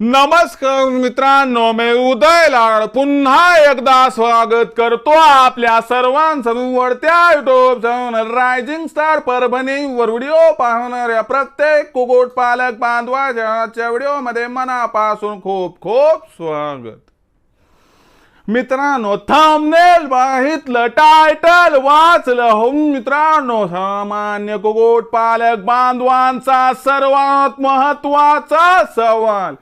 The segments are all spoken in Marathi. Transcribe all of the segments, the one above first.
नमस्कार मित्रांनो मी उदय लाड. पुन्हा एकदा स्वागत करतो आपल्या सर्वांचं निवडत्या युट्यूब चॅनल रायझिंग स्टार परभणीवर व्हिडिओ पाहणाऱ्या प्रत्येक कुकुट पालक बांधवाच्या आजच्या व्हिडिओमध्ये मनापासून खूप खूप स्वागत. मित्रांनो थांबनेल बघितलं टायटल वाचलं. हो मित्रांनो सामान्य कुकुट पालक बांधवांचा सर्वात महत्त्वाचा सवाल.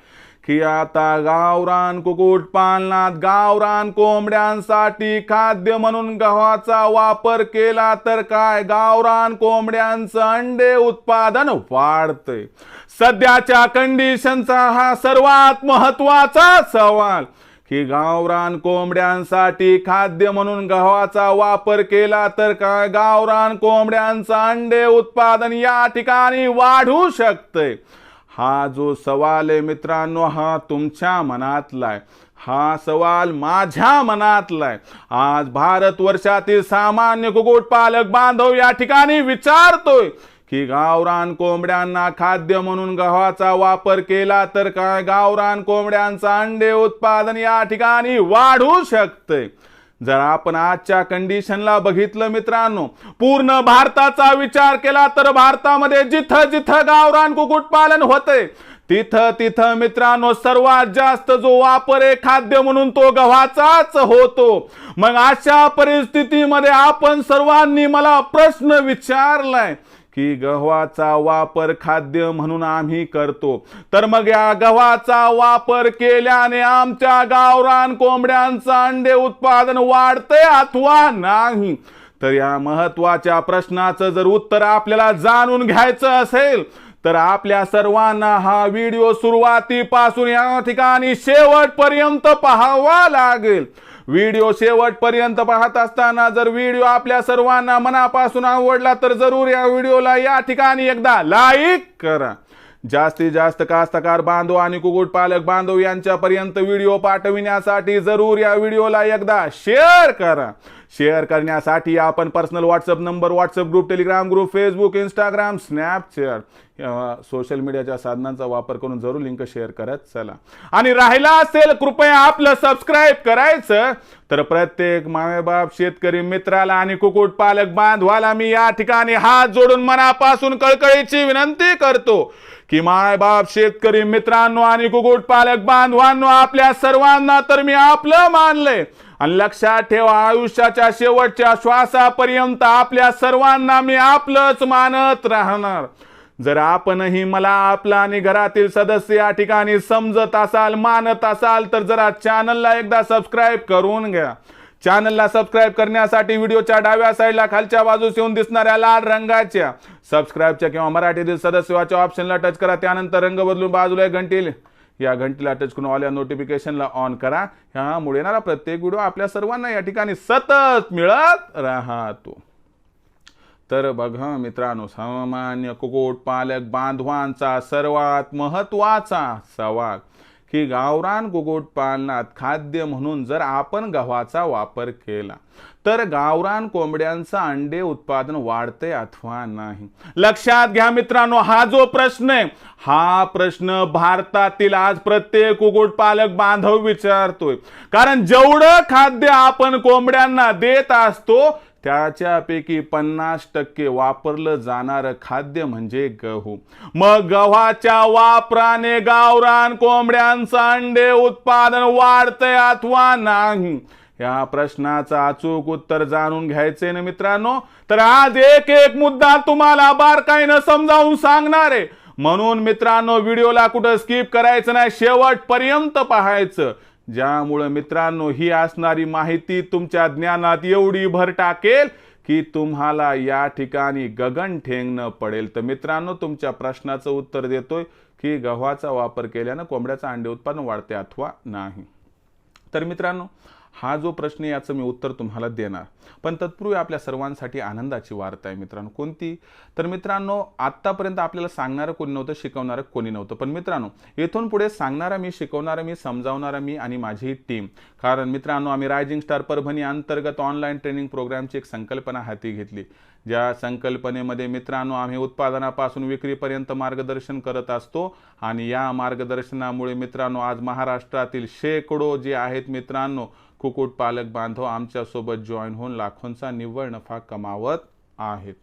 की आता गावरान कुकुट पालनात गावरान कोंबड्यांसाठी खाद्य म्हणून गव्हाचा वापर केला तर काय? गावरान कोंबड्यांचं अंडे उत्पादन वाढते. सध्याच्या कंडिशनचा हा सर्वात महत्त्वाचा सवाल. की गावरान कोंबड्यांसाठी खाद्य म्हणून गव्हाचा वापर केला तर काय? गावरान कोंबड्यांचं अंडे उत्पादन या ठिकाणी वाढू शकतंय हा जो सवाल आहे मित्रांनो हा तुमच्या मनातला आहे. हा सवाल माझ्या मनातला आहे. आज भारत वर्षातील सामान्य कुक्कुटपालक बांधव या ठिकाणी विचारतोय की गावरान कोंबड्यांना खाद्य म्हणून गव्हाचा वापर केला तर काय? गावरान कोंबड्यांचं अंडे उत्पादन या ठिकाणी वाढू शकतंय. जर आपण आजच्या कंडिशनला बघितलं मित्रांनो पूर्ण भारताचा विचार केला तर भारतामध्ये जिथं जिथं गावरान कुक्कुटपालन होते तिथं तिथं मित्रांनो सर्वात जास्त जो वापर आहे खाद्य म्हणून तो गव्हाचाच होतो. मग अशा परिस्थितीमध्ये आपण सर्वांनी मला प्रश्न विचारलाय की गव्हाचा वापर खाद्य म्हणून आम्ही करतो. तर मग या गव्हाचा वापर केल्याने आमच्या गावरान कोंबड्यांचं अंडे उत्पादन वाढते अथवा नाही? तर या महत्त्वाच्या प्रश्नाचं जर उत्तर आपल्याला जाणून घ्यायचं असेल तर आपल्या सर्वांना हा व्हिडिओ सुरुवातीपासून या ठिकाणी शेवटपर्यंत पाहावा लागेल. व्हिडिओ शेवटपर्यंत पाहत असताना जर व्हिडिओ आपल्या सर्वांना मनापासून आवडला तर जरूर या व्हिडिओला या ठिकाणी एकदा लाईक करा. जास्तीत जास्त कास्तकार बांधव आणि कुक्कुटपालक बांधव यांच्यापर्यंत व्हिडिओ पाठविण्यासाठी जरूर या व्हिडिओला एकदा शेअर करा. शेअर करण्यासाठी आपण personal WhatsApp number WhatsApp group Telegram group Facebook Instagram Snapchat social मीडियाच्या साधनांचा वापर करून जरूर लिंक शेअर करत चला. आणि राहिला असेल कृपया आपलं सबस्क्राईब करायचं. तर प्रत्येक मायबाप शेतकरी मित्राला आणि कुकुट पालक बांधवाला मी या ठिकाणी हात जोडून मनापासून कळकळीची विनंती करतो की मायबाप शेतकरी मित्रांनो आणि कुकुट पालक बांधवांनो आपल्या सर्वांना तर मी आपलं मानलंय. आणि लक्षात ठेवा आयुष्याच्या शेवटच्या श्वासापर्यंत आपल्या सर्वांना मी आपलंच मानत राहणार. जर आपणही मला आपला आणि घरातील सदस्य या ठिकाणी समजत असाल मानत असाल तर जरा चॅनलला एकदा सबस्क्राईब करून घ्या. चॅनलला सबस्क्राईब करण्यासाठी व्हिडिओच्या डाव्या साईडला खालच्या बाजूस येऊन दिसणाऱ्या लाल रंगाच्या सबस्क्राईबच्या किंवा मराठीतील सदस्याच्या ऑप्शनला टच करा. त्यानंतर रंग बदलून बाजूला एक घंटील. या घंटीला टच करून ऑल या नोटिफिकेशनला ऑन करा. ह्यामुळे येणारा प्रत्येक व्हिडिओ आपल्या सर्वांना या ठिकाणी सतत मिळत राहतो. तर बघा मित्रांनो सामान्य कुक्कुट पालक बांधवांचा सर्वात महत्त्वाचा सवाल. की गावरान कुक्कुट पालनात खाद्य म्हणून जर आपण गव्हाचा वापर केला तर गावरान कोंबड्यांचं अंडे उत्पादन वाढते अथवा नाही. लक्षात घ्या मित्रांनो हा जो प्रश्न आहे हा प्रश्न भारतातील आज प्रत्येक कुक्कुटपालक बांधव विचारतोय. कारण जेवढं खाद्य आपण कोंबड्यांना देत असतो त्याच्यापैकी पन्नास टक्के वापरलं जाणारं खाद्य म्हणजे गहू. मग गव्हाच्या वापराने गावरान कोंबड्यांचं अंडे उत्पादन वाढतंय अथवा नाही? या प्रश्नाचं अचूक उत्तर जाणून घ्यायचे ना मित्रांनो. तर आज एक एक मुद्दा तुम्हाला बारकाईनं समजावून सांगणार आहे. म्हणून मित्रांनो व्हिडिओला कुठं स्किप करायचं नाही शेवटपर्यंत पाहायचं. ज्यामुळं मित्रांनो ही असणारी माहिती तुमच्या ज्ञानात एवढी भर टाकेल की तुम्हाला या ठिकाणी गगन ठेंगणं पडेल. तर मित्रांनो तुमच्या प्रश्नाचं उत्तर देतोय की गव्हाचा वापर केल्यानं कोंबड्याचं अंडे उत्पादन वाढते अथवा नाही. तर मित्रांनो हा जो प्रश्न आहे, याचं मी उत्तर तुम्हाला देणार. पण तत्पूर्वी आपल्या सर्वांसाठी आनंदाची वार्ता आहे मित्रांनो. कोणती? तर मित्रांनो आत्तापर्यंत आपल्याला सांगणारं कोणी नव्हतं शिकवणारं कोणी नव्हतं. पण मित्रांनो येथून पुढे सांगणारा मी शिकवणारा मी समजावणारा मी आणि माझी टीम कारण मित्रांनो आम्ही रायझिंग स्टार परभणी अंतर्गत ऑनलाईन ट्रेनिंग प्रोग्रामची एक संकल्पना हाती घेतली. ज्या संकल्पनेमध्ये मित्रांनो आम्ही उत्पादनापासून विक्रीपर्यंत मार्गदर्शन करत असतो आणि या मार्गदर्शनामुळे मित्रांनो आज महाराष्ट्रातील शेकडो जे आहेत मित्रांनो कुक्कुटपालक बांधव आमच्यासोबत जॉईन होऊन लाखोंचा निव्वळ नफा कमावत आहेत.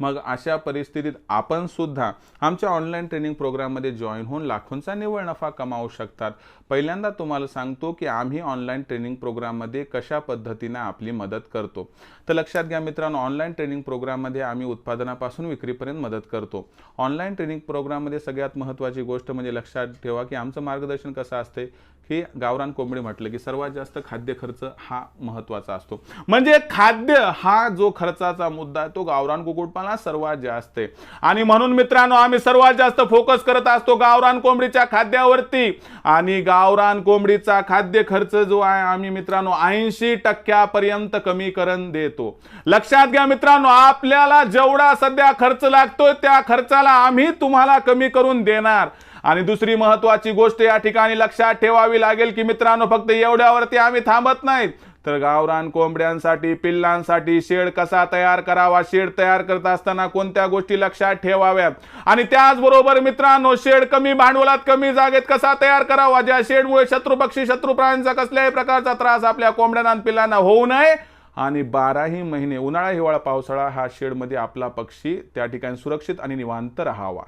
मग अशा परिस्थितीत आपण सुद्धा आमच्या ऑनलाईन ट्रेनिंग प्रोग्राममध्ये जॉईन होऊन लाखोंचा निव्वळ नफा कमावू शकतात. पहिल्यांदा तुम्हाला सांगतो की आम्ही ऑनलाईन ट्रेनिंग प्रोग्राममध्ये कशा पद्धतीने आपली मदत करतो. तर लक्षात घ्या मित्रांनो ऑनलाईन ट्रेनिंग प्रोग्राममध्ये आम्ही उत्पादनापासून विक्रीपर्यंत मदत करतो. ऑनलाईन ट्रेनिंग प्रोग्राममध्ये सगळ्यात महत्त्वाची गोष्ट म्हणजे लक्षात ठेवा की आमचं मार्गदर्शन कसं असते? हे गावरान कोंबडी म्हटलं की सर्वात जास्त खाद्य खर्च हा महत्त्वाचा असतो. म्हणजे खाद्य हा जो खर्चाचा मुद्दा आहे तो गावरान कुक्कुटपालनात सर्वात जास्त आहे. आणि म्हणून मित्रांनो आम्ही सर्वात जास्त फोकस करत असतो गावरान कोंबडीच्या खाद्यावरती. आणि गावरान कोंबडीचा खाद्य खर्च जो आहे आम्ही मित्रांनो ऐंशी टक्क्यापर्यंत कमी करून देतो. लक्षात घ्या मित्रांनो आपल्याला जेवढा सध्या खर्च लागतोय त्या खर्चाला आम्ही तुम्हाला कमी करून देणार. आणि दुसरी महत्वाची गोष्ट या ठिकाणी लक्षात ठेवावी लागेल की मित्रांनो फक्त एवढ्यावरती आम्ही थांबत नाहीत. तर गावरान कोंबड्यांसाठी पिल्लांसाठी शेड कसा तयार करावा शेड तयार करत असताना कोणत्या गोष्टी लक्षात ठेवाव्यात? आणि त्याचबरोबर मित्रांनो शेड कमी भांडवलात कमी जागेत कसा तयार करावा ज्या शेडमुळे शत्रुपक्षी शत्रू प्राण्यांचा कसल्याही प्रकारचा त्रास आपल्या कोंबड्यांना पिल्लांना होऊ नये. आणि बाराही महिने उन्हाळा हिवाळा पावसाळा हा शेडमध्ये आपला पक्षी त्या ठिकाणी सुरक्षित आणि निवांत राहावा.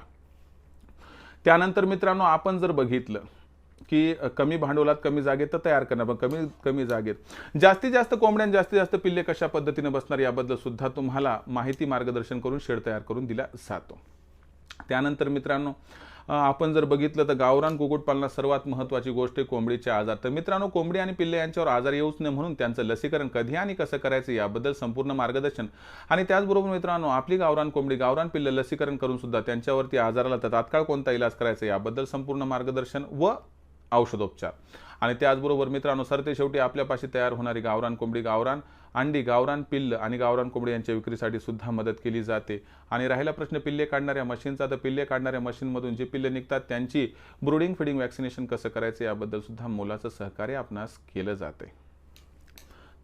त्यानंतर मित्रांनो आपण जर बघितलं की कमी भांडवलात कमी जागेत तर तयार करणं पण कमी कमी जागेत. जास्तीत जास्त कोंबड्यां जास्तीत जास्त पिल्ले कशा पद्धतीने बसणार याबद्दल सुद्धा तुम्हाला माहिती मार्गदर्शन करून शेड तयार करून दिला जातो. त्यानंतर मित्रांनो आपण जर बघितलं तर गावरान कुक्कुटपालनात सर्वात महत्त्वाची गोष्ट आहे कोंबडीचे आजार. तर मित्रांनो कोंबडी आणि पिल्ले यांच्यावर आजार येऊच नये म्हणून त्यांचं लसीकरण कधी आणि कसं करायचं याबद्दल संपूर्ण मार्गदर्शन. आणि त्याचबरोबर मित्रांनो आपली गावरान कोंबडी गावरान पिल्ले लसीकरण करून सुद्धा त्यांच्यावरती आजाराला तर तात्काळ कोणता इलाज करायचा याबद्दल संपूर्ण मार्गदर्शन व औषधोपचार. आणि त्याचबरोबर मित्रांनो सरते शेवटी आपल्यापाशी तयार होणारी गावरान कोंबडी गावरान अंडी गावरान पिल्ल आणि गावरान कोंबडी यांच्या विक्रीसाठी सुद्धा मदत केली जाते. आणि राहिला प्रश्न पिल्ले काढणाऱ्या मशीनचा. तर पिल्ले काढणाऱ्या मशीनमधून जे पिल्ले निघतात त्यांची ब्रुडिंग फिडिंग वॅक्सिनेशन कसं करायचं याबद्दल सुद्धा मोलाचं सहकार्य आपणास केलं जाते.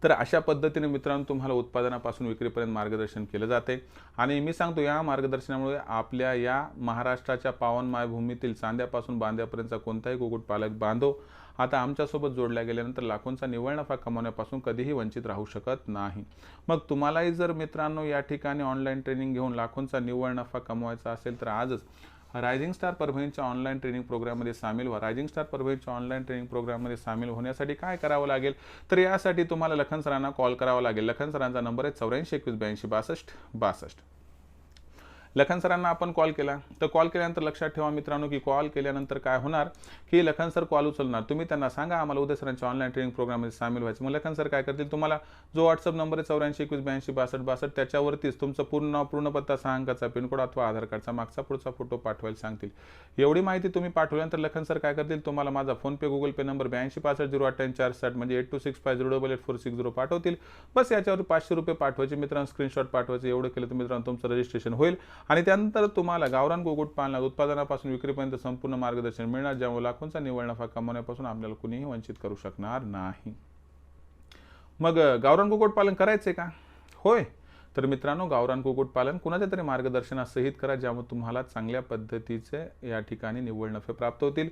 तर अशा पद्धतीने मित्रांनो तुम्हाला उत्पादनापासून विक्रीपर्यंत मार्गदर्शन केलं जाते. आणि मी सांगतो या मार्गदर्शनामुळे आपल्या या महाराष्ट्राच्या पावन मायभूमीतील चांद्यापासून बांद्यापर्यंतचा कोणताही कुक्कुटपालक बांधव आता आमच्यासोबत जोडल्या गेल्यानंतर लाखोंचा निव्वळ नफा कमावण्यापासून कधीही वंचित राहू शकत नाही. मग तुम्हालाही जर मित्रांनो या ठिकाणी ऑनलाईन ट्रेनिंग घेऊन लाखोंचा निव्वळ नफा कमवायचा असेल तर आजच रायझिंग स्टार परभणीच्या ऑनलाईन ट्रेनिंग प्रोग्राममध्ये सामील व्हा. रायझिंग स्टार परभणीच्या ऑनलाईन ट्रेनिंग प्रोग्राममध्ये सामील होण्यासाठी काय करावं लागेल? तर यासाठी तुम्हाला लखन सरांना कॉल करावा लागेल. लखन सरांचा नंबर आहे चौऱ्याऐंशी एकवीस ब्याऐंशी बासष्ट बासष्ट. लखन सरांना आपण कॉल केला. तर कॉल केल्यानंतर लक्षात ठेवा मित्रांनो की कॉल केल्यानंतर काय होणार? की लखन सर कॉल उचलणार. तुम्ही त्यांना सांगा आम्हाला उद्या सरांच्या ऑनलाईन ट्रेनिंग प्रोग्राममध्ये सामील व्हायचं. मग लखन सर काय करतील? तुम्हाला जो व्हॉट्सअप नंबर आहे चौऱ्याऐंशी एकवीस ब्याऐंशी बासष्ट बासष्ट त्याच्यावरतीच तुमचं पूर्ण नाव पूर्ण पत्ता सहा अंकाचा पिनकोड अथवा आधार कार्डचा मागचा पुढचा फोटो पाठवायला सांगतील. एवढी माहिती तुम्ही पाठवल्यानंतर लखन सर काय करतील? तुम्हाला माझा फोनपे गुगल पे नंबर ब्याऐंशी पासष्ट झिरो अठ्ठ्याऐंशी चार साठ म्हणजे eight two six five zero double eight four six zero पाठवतील. बस याच्यावर पाचशे रुपये पाठवायचे. मित्रांनो स्क्रीनशॉट पाठवायचे. एवढं केलं तर मित्रांनो तुमचं रजिस्ट्रेशन होईल. आणि त्यानंतर तुम्हाला गावरान कुक्कुटपालनात उत्पादनापासून विक्रीपर्यंत संपूर्ण मार्गदर्शन मिळणार ज्यामुळे लाखोंचा निवळ नफा कमवण्यापासून आपल्याला कुणीही वंचित करू शकणार नाही. मग गावरान कुक्कुटपालन करायचे का? होय. तर मित्रांनो गावरान कुक्कुटपालन कुणाच्या तरी मार्गदर्शनासहित करा ज्यामुळे तुम्हाला चांगल्या पद्धतीचे या ठिकाणी निव्वळ नफे प्राप्त होतील.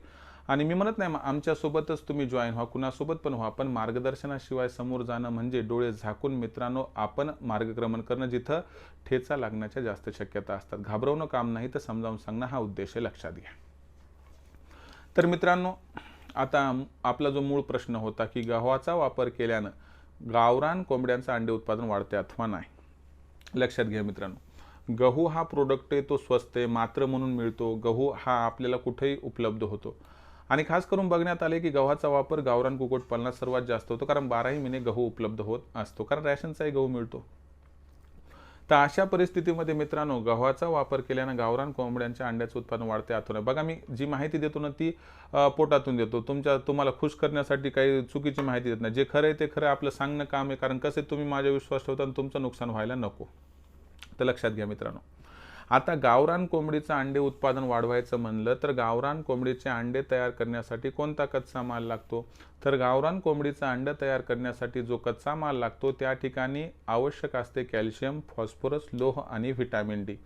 आणि मी म्हणत नाही आमच्यासोबतच तुम्ही जॉईन व्हा कुणासोबत पण व्हा पण मार्गदर्शनाशिवाय समोर जाणं म्हणजे डोळे झाकून मित्रांनो आपण मार्गक्रमण करणं जिथं ठेचा लागण्याच्या जास्त शक्यता असतात. घाबरवणं काम नाही तर समजावून सांगणं हा उद्देश आहे लक्षात घ्या. तर मित्रांनो आता आपला जो मूळ प्रश्न होता की गव्हाचा वापर केल्यानं गावरान कोंबड्यांचं अंडे उत्पादन वाढते अथवा नाही? लक्षात घ्या मित्रांनो. गहू हा प्रोडक्ट आहे तो स्वस्त आहे मात्र म्हणून मिळतो. गहू हा आपल्याला कुठेही उपलब्ध होतो. आणि खास करून बघण्यात आले की गव्हाचा वापर गावरान कुक्कुटपालनात सर्वात जास्त होतो कारण बाराही महिने गहू उपलब्ध होत असतो कारण रॅशनचाही गहू मिळतो. तर अशा परिस्थितीमध्ये मित्रांनो गव्हाचा वापर केल्यानं गावरान कोंबड्यांच्या अंड्याचं उत्पादन वाढते आतून बघा मी जी माहिती देतो ना ती पोटातून देतो. तुमच्या तुम्हाला खुश करण्यासाठी काही चुकीची माहिती देत नाही. जे खरं आहे ते खरं आपलं सांगणं काम आहे कारण कसे तुम्ही माझ्या विश्वास ठेवता आणि तुमचं नुकसान व्हायला नको. तर लक्षात घ्या मित्रांनो. आता गावरान कोंबडीचं अंडे उत्पादन वाढवायचं म्हणलं तर गावरान कोंबडीचे अंडे तयार करण्यासाठी कोणता कच्चा माल लागतो? तर गावरान कोंबडीचं अंडं तयार करण्यासाठी जो कच्चा माल लागतो त्या ठिकाणी आवश्यक असते कॅल्शियम फॉस्फरस लोह आणि व्हिटॅमिन डी.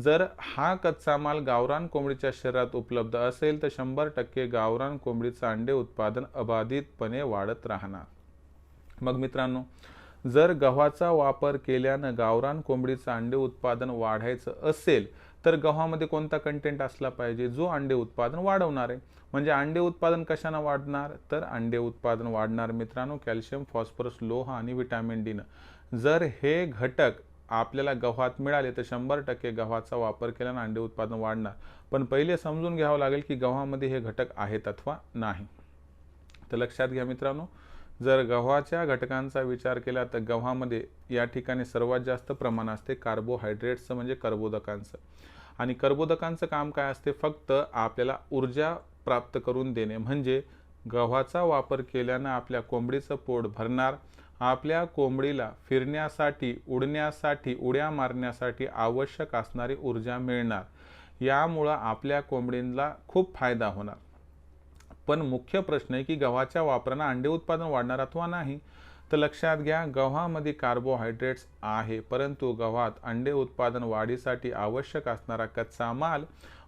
जर हा कच्चा माल गावरान कोंबडीच्या शरीरात उपलब्ध असेल तर शंभर टक्के गावरान कोंबडीचं अंडे उत्पादन अबाधितपणे वाढत राहणार. मग मित्रांनो जर गव्हाचा वापर केल्यानं गावरान कोंबडीचं अंडे उत्पादन वाढायचं असेल तर गव्हामध्ये कोणता कंटेंट असला पाहिजे? जो अंडे उत्पादन वाढवणार आहे. म्हणजे अंडे उत्पादन कशानं वाढणार? तर अंडे उत्पादन वाढणार मित्रांनो कॅल्शियम फॉस्फरस लोह आणि व्हिटॅमिन डीनं जर हे घटक आपल्याला गव्हात मिळाले तर शंभर टक्के गव्हाचा वापर केल्यानं अंडे उत्पादन वाढणार. पण पहिले समजून घ्यावं लागेल की गव्हामध्ये हे घटक आहेत अथवा नाही. तर लक्षात घ्या मित्रांनो जर गव्हाच्या घटकांचा विचार केला तर गव्हामध्ये या ठिकाणी सर्वात जास्त प्रमाण असते कार्बोहायड्रेट्सचं म्हणजे कर्बोदकांचं. आणि कर्बोदकांचं काम काय असते? फक्त आपल्याला ऊर्जा प्राप्त करून देणे. म्हणजे गव्हाचा वापर केल्यानं आपल्या कोंबडीचं पोट भरणार आपल्या कोंबडीला फिरण्यासाठी उडण्यासाठी उड्या मारण्यासाठी आवश्यक असणारी ऊर्जा मिळणार. यामुळं आपल्या कोंबडींना खूप फायदा होणार. पण मुख्य प्रश्न आहे की गव्हाच्या वापरानं अंडे उत्पादन वाढणार अथवा नाही? तर लक्षात घ्या गव्हामध्ये कार्बोहायड्रेट्स आहे परंतु गव्हात अंडे उत्पादन वाढीसाठी आवश्यक असणारा कच्चा माल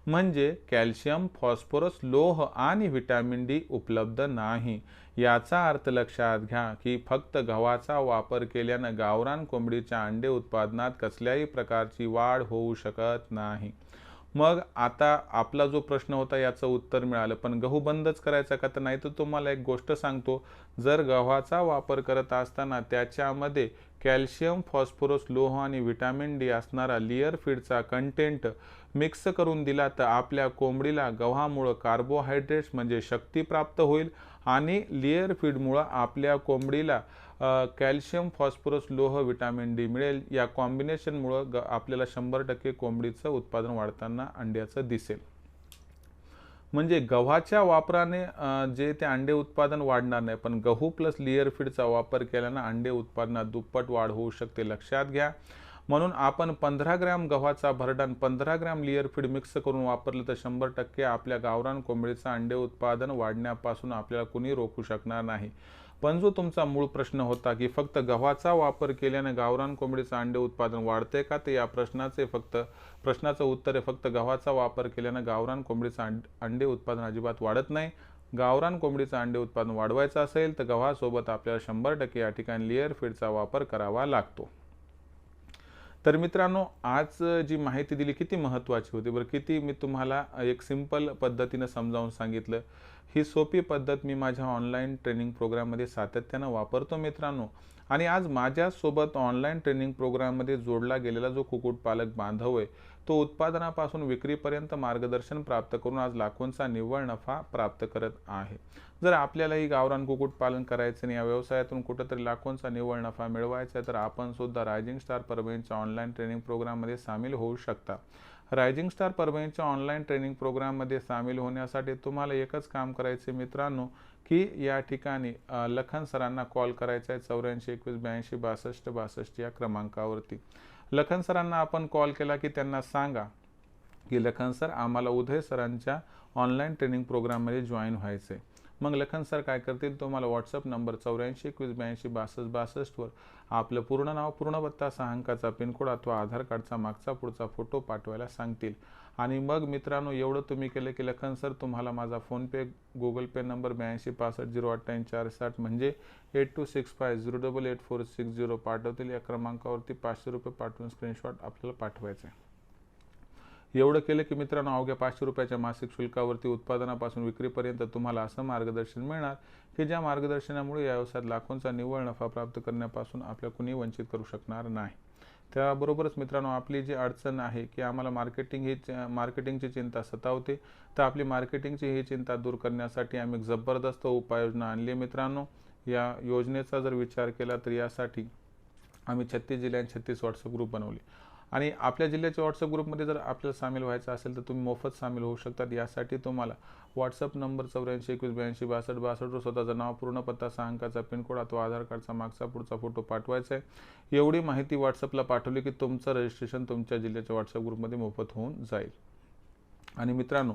म्हणजे कॅल्शियम फॉस्फरस लोह आणि व्हिटॅमिन डी उपलब्ध नाही. याचा अर्थ लक्षात घ्या की फक्त गव्हाचा वापर केल्यानं गावरान कोंबडीच्या अंडे उत्पादनात कसल्याही प्रकारची वाढ होऊ शकत नाही. मग आता आपला जो प्रश्न होता याचं उत्तर मिळालं. पण गहू बंदच करायचा का? तर नाही तर तुम्हाला एक गोष्ट सांगतो. जर गव्हाचा वापर करत असताना त्याच्यामध्ये कॅल्शियम फॉस्फरस लोह आणि व्हिटॅमिन डी असणारा लिअर फीडचा कंटेंट मिक्स करून दिला तर आपल्या कोंबडीला गव्हामुळं कार्बोहायड्रेट्स म्हणजे शक्ती प्राप्त होईल आणि लेअर फीडमुळं आपल्या कोंबडीला कॅल्शियम फॉस्फरस लोह विटॅमिन डी मिळेल. या कॉम्बिनेशनमुळं ग आपल्याला शंभर टक्के कोंबडीचं उत्पादन वाढताना अंड्याचं दिसेल. म्हणजे गव्हाच्या वापराने जे ते अंडे उत्पादन वाढणार नाही पण गहू प्लस लिअर फीडचा वापर केल्यानं अंडे उत्पादनात दुप्पट वाढ होऊ शकते. लक्षात घ्या. म्हणून आपण पंधरा ग्रॅम गव्हाचा भरडान पंधरा ग्रॅम लिअर फीड मिक्स करून वापरलं तर शंभर टक्के आपल्या गावरान कोंबडीचं अंडे उत्पादन वाढण्यापासून आपल्याला कुणी रोखू शकणार नाही. पण जो तुमचा मूळ प्रश्न होता की फक्त गव्हाचा वापर केल्याने गावरान कोंबडीचं अंडे उत्पादन वाढते का ते या प्रश्नाचे फक्त प्रश्नाचं उत्तर आहे फक्त गव्हाचा वापर केल्यानं गावरान कोंबडीचं अंडे उत्पादन अजिबात वाढत नाही. गावरान कोंबडीचं अंडे उत्पादन वाढवायचं असेल तर गव्हासोबत आपल्याला शंभर टक्के या ठिकाणी लेअर फीडचा वापर करावा लागतो. तर मित्रांनो आज जी माहिती दिली किती महत्त्वाची होती. बरं किती मी तुम्हाला एक सिंपल पद्धतीनं समजावून सांगितलं. ही सोपी पद्धत मी माझ्या ऑनलाईन ट्रेनिंग प्रोग्राममध्ये सातत्यानं वापरतो मित्रांनो. आणि आज माझ्यासोबत ऑनलाईन ट्रेनिंग प्रोग्राममध्ये जोडला गेलेला जो कुक्कुटपालक बांधव आहे तो उत्पादनापासून विक्रीपर्यंत मार्गदर्शन प्राप्त करून आज लाखोंचा निव्वळ नफा प्राप्त करत आहे. जर आपल्यालाही गावरान कुक्कुटपालन करायचं आणि या व्यवसायातून कुठंतरी लाखोंचा निव्वळ नफा मिळवायचा आहे तर आपण सुद्धा रायझिंग स्टार परभणीच्या ऑनलाईन ट्रेनिंग प्रोग्राममध्ये सामील होऊ शकता. रायझिंग स्टार परभणीच्या ऑनलाईन ट्रेनिंग प्रोग्राममध्ये सामील होण्यासाठी तुम्हाला एकच काम करायचे मित्रांनो की या ठिकाणी लखन सरांना कॉल करायचा आहे चौऱ्याऐंशी एकवीस ब्याऐंशी बासष्ट बासष्ट या क्रमांकावरती. लखन सरांना आपण कॉल केला की त्यांना सांगा की लखन सर आम्हाला उदय सरांच्या ऑनलाईन ट्रेनिंग प्रोग्राममध्ये जॉईन व्हायचं आहे मग लखन सर काय करतील? तुम्हाला व्हॉट्सअप नंबर चौऱ्याऐंशी एकवीस ब्याऐंशी बासष्ट बासष्टवर आपलं पूर्ण नाव पूर्ण पत्ता सहा अंकाचा पिनकोड अथवा आधार कार्डचा मागचा पुढचा फोटो पाठवायला सांगतील. आणि मग मित्रांनो एवढं तुम्ही केलं की लखन सर तुम्हाला माझा फोनपे गुगल पे नंबर ब्याऐंशी पासष्ट झिरो अठ्ठ्याऐंशी चार साठ म्हणजे eight two six five zero double eight four six zero पाठवतील. या क्रमांकावरती पाचशे रुपये पाठवून स्क्रीनशॉट आपल्याला पाठवायचं. आहे एवढं केलं की मित्रांनो अवघ्या पाचशे रुपयाच्या मासिक शुल्कावरती उत्पादनापासून विक्रीपर्यंत तुम्हाला असं मार्गदर्शन मिळणार की ज्या मार्गदर्शनामुळे या व्यवसायात लाखोंचा निव्वळ नफा प्राप्त करण्यापासून आपल्या कुणी वंचित करू शकणार नाही. त्याबरोबरच मित्रांनो आपली जी अडचण आहे की आम्हाला मार्केटिंग ही मार्केटिंगची चिंता सतावते तर आपली मार्केटिंगची ही चिंता दूर करण्यासाठी आम्ही जबरदस्त उपाययोजना आणली मित्रांनो. या योजनेचा जर विचार केला तर यासाठी आम्ही छत्तीस जिल्ह्यात छत्तीस व्हॉट्सअप ग्रुप बनवले. आणि आपल्या जिल्ह्याच्या व्हॉट्सअप ग्रुपमध्ये जर आपल्याला सामील व्हायचं असेल तर तुम्ही मोफत सामील होऊ शकतात. यासाठी तुम्हाला व्हॉट्सअप नंबर चौऱ्याऐंशी एकवीस ब्याऐंशी बासष्ट बासष्ट स्वतःचं नाव पूर्ण पत्ता सहा अंकाचा पिनकोड अथवा आधार कार्डचा मागचा पुढचा फोटो पाठवायचा आहे. एवढी माहिती व्हॉट्सअपला पाठवली की तुमचं रजिस्ट्रेशन तुमच्या जिल्ह्याच्या व्हॉट्सअप ग्रुपमध्ये मोफत होऊन जाईल. आणि मित्रांनो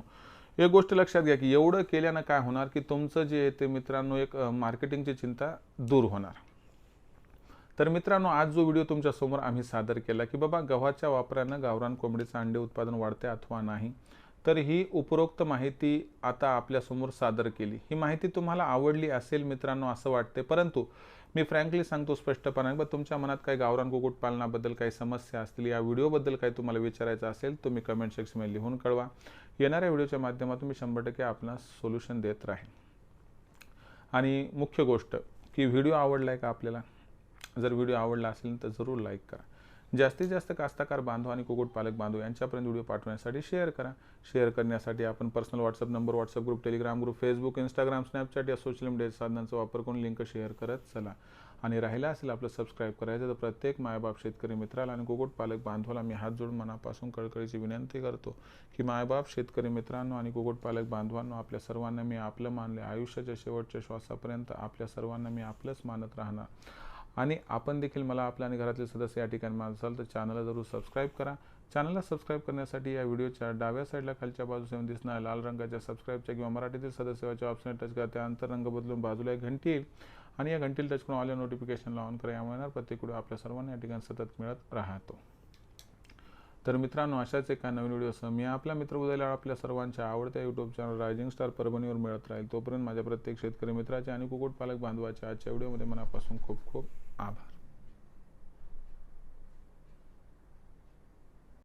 एक गोष्ट लक्षात घ्या की एवढं केल्यानं काय होणार की तुमचं जे आहे ते मित्रांनो एक मार्केटिंगची चिंता दूर होणार. तर मित्रांनो आज जो व्हिडिओ तुमच्यासमोर आम्ही सादर केला की बाबा गव्हाच्या वापरानं गावरान कोंबडीचं अंडे उत्पादन वाढते अथवा नाही तर ही उपरोक्त माहिती आता आपल्यासमोर सादर केली. ही माहिती तुम्हाला आवडली असेल मित्रांनो असं वाटते. परंतु मी फ्रँकली सांगतो स्पष्टपणे बा तुमच्या मनात काही गावरान कुक्कुटपालनाबद्दल काही समस्या असतील या व्हिडिओबद्दल काही तुम्हाला विचारायचं असेल तुम्ही कमेंट सेक्शनमध्ये लिहून कळवा. येणाऱ्या व्हिडिओच्या माध्यमातून मी शंभर टक्के आपला सोल्युशन देत राहीन. आणि मुख्य गोष्ट की व्हिडिओ आवडला आहे का आपल्याला? जर व्हिडिओ आवडला असेल तर जरूर लाईक करा. जास्तीत जास्त कास्ताकार बांधव आणि कुक्कुटपालक बांधव यांच्यापर्यंत व्हिडिओ पाठवण्यासाठी शेअर करा. शेअर करण्यासाठी आपण personal WhatsApp number WhatsApp group Telegram group Facebook Instagram Snapchat या सोशल मीडिया साधनांचा वापर करून लिंक शेअर करत चला. आणि राहिला असेल आपलं सबस्क्राईब करायचं तर प्रत्येक मायबाप शेतकरी मित्राला आणि कुक्कुटपालक बांधवाला मी हात जोडून मनापासून कळकळीची विनंती करतो की मायबाप शेतकरी मित्रांनो आणि कुक्कुटपालक बांधवांनो आपल्या सर्वांना मी आपलं मानले आयुष्याच्या शेवटच्या श्वासापर्यंत आपल्या सर्वांना मी आपलंच मानत राहणार. आणि आपण देखील मला आपल्या आणि घरातले सदस्य या ठिकाणी मानत असाल तर चॅनलला जरूर सबस्क्राईब करा. चॅनलला सबस्क्राईब करण्यासाठी या व्हिडिओच्या डाव्या साईडला खालच्या बाजूस येऊन लाल रंगाच्या सबस्क्राईबच्या किंवा मराठीतील सदस्याच्या ऑप्शन टच करा. त्यानंतर रंग बदलून बाजूला एक घंटी येईल. आणि या घंटीला टच करून ऑल नोटिफिकेशनला ऑन करा. यामुळे प्रत्येक व्हिडिओ आपल्या सर्वांना या ठिकाणी सतत मिळत राहतो. तर मित्रांनो अशाच एका नवीन व्हिडिओसह मी आपला मित्र उदयला आपल्या सर्वांच्या आवडत्या यूट्यूब चॅनल रायझिंग स्टार परभणीवर मिळत राहील. तोपर्यंत माझ्या प्रत्येक शेतकरी मित्राच्या आणि कुक्कुटपालक बांधवाच्या आजच्या व्हिडिओमध्ये मनापासून खूप खूप Ab.